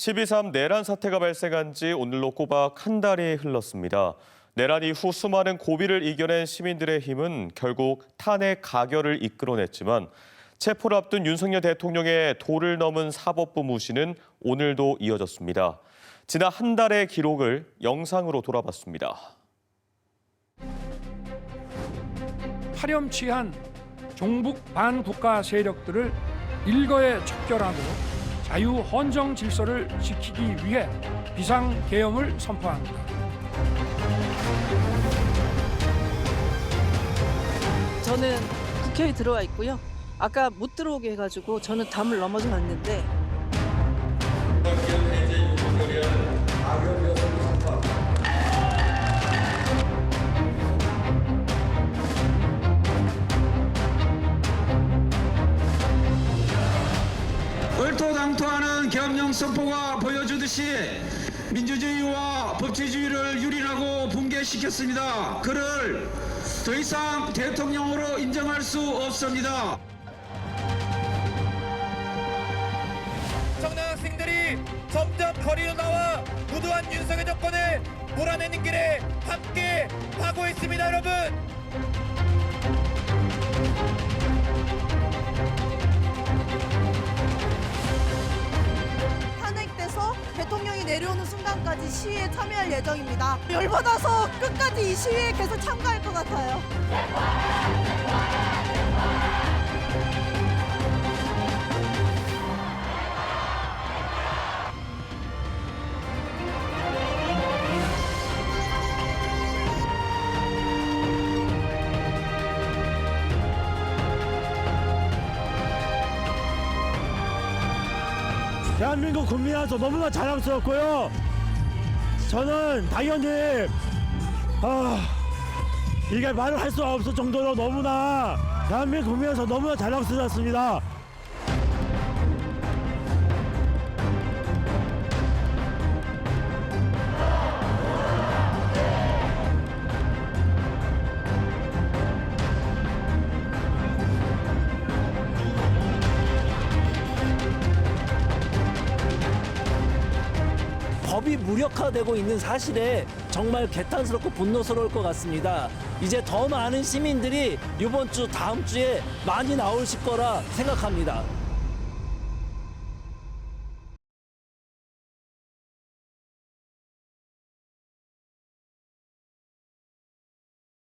12.3 내란 사태가 발생한 지 오늘로 꼬박 한 달이 흘렀습니다. 내란 이후 수많은 고비를 이겨낸 시민들의 힘은 결국 탄핵 가결을 이끌어냈지만 체포를 앞둔 윤석열 대통령의 도를 넘은 사법부 무시는 오늘도 이어졌습니다. 지난 한 달의 기록을 영상으로 돌아봤습니다. 파렴치한 종북 반국가 세력들을 일거에 척결하고 자유 헌정 질서를 지키기 위해 비상 계엄을 선포합니다. 저는 국회에 들어와 있고요. 아까 못 들어오게 해가지고 저는 담을 넘어져 갔는데 얼토당토하는 계엄령 선포가 보여주듯이 민주주의와 법치주의를 유린하고 붕괴시켰습니다. 그를 더 이상 대통령으로 인정할 수 없습니다. 청년 학생들이 점점 거리로 나와 무도한 윤석열 정권을 몰아내는 길에 함께 가고 있습니다, 여러분. 내려오는 순간까지 시위에 참여할 예정입니다. 열받아서 끝까지 이 시위에 계속 참가할 것 대한민국 국민으로서 너무나 자랑스럽고요. 저는 당연히 아 이게 말을 할 수 없을 정도로 너무나 대한민국 국민으로서 너무나 자랑스럽습니다. 법이 무력화되고 있는 사실에 정말 개탄스럽고 분노스러울 것 같습니다. 이제 더 많은 시민들이 이번 주 다음 주에 많이 나오실 거라 생각합니다.